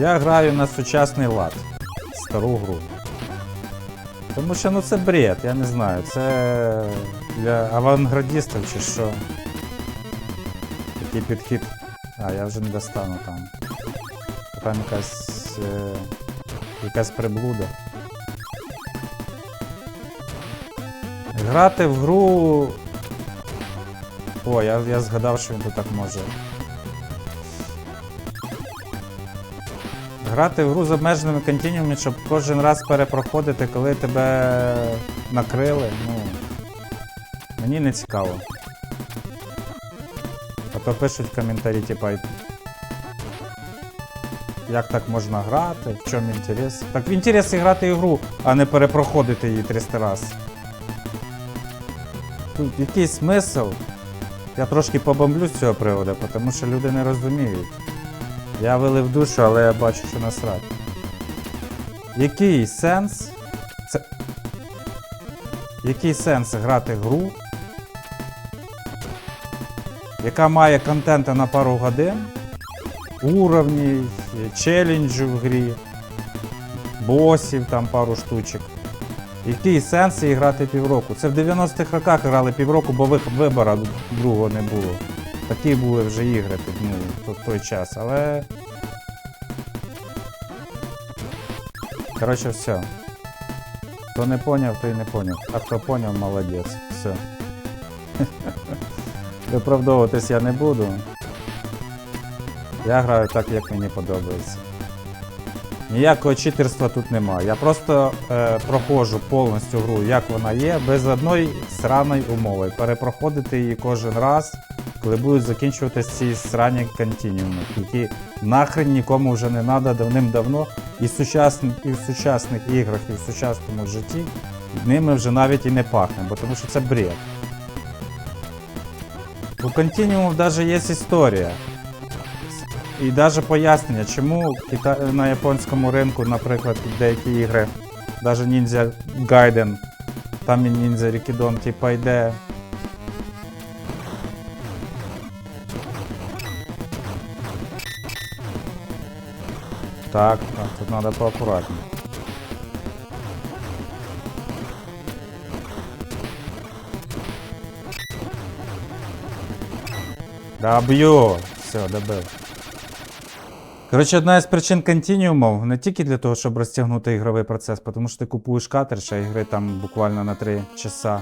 Я граю на сучасний лад. Стару гру. Тому що ну це бред, я не знаю. Це для авангардістів чи що. Такий підхід. А, я вже не достану там. Там якась. Е, якась приблуда. Грати в гру. О, я, я згадав, що він тут так може. Грати в гру з обмеженими континіумами, щоб кожен раз перепроходити, коли тебе накрили, ну. Мені не цікаво. А то пишуть коментарі, типа. Як так можна грати? В чому інтерес? Так в інтересі грати ігру, а не перепроходити її 300 раз. Тут якийсь смисл. Я трошки побомблю з цього приводу, тому що люди не розуміють. Я вилив душу, але я бачу, що насрать. Який сенс? Це... Який сенс грати гру, яка має контента на пару годин, уровні, челенджі в грі, босів там пару штучок. Який сенс її грати півроку? Це в 90-х роках грали півроку, бо вибора другого не було. Такі були вже ігри ну, в той час, але. Коротше, все. Хто не поняв, той не поняв. А хто поняв, молодець. Все. Виправдовуватись я не буду. Я граю так, як мені подобається. Ніякого читерства тут немає. Я просто е, проходжу повністю гру, як вона є, без одної сраної умови. Перепроходити її кожен раз, коли будуть закінчуватися ці срані континіуми, які нахрен нікому вже не треба давним-давно. І, в сучасних, і в сучасних іграх, і в сучасному житті ними вже навіть і не пахне, бо тому що це бред. У континіумів навіть є історія. І навіть пояснення, чому на японському ринку, наприклад, деякі ігри, навіть Ninja Gaiden, там і Ninja Rikidon, типа йде. Так, так, тут треба поаккуратніше. Да б'ю! Все, добив. Коротше, одна із причин континіумів не тільки для того, щоб розтягнути ігровий процес, тому що ти купуєш картридж, а ігри там буквально на 3 часа.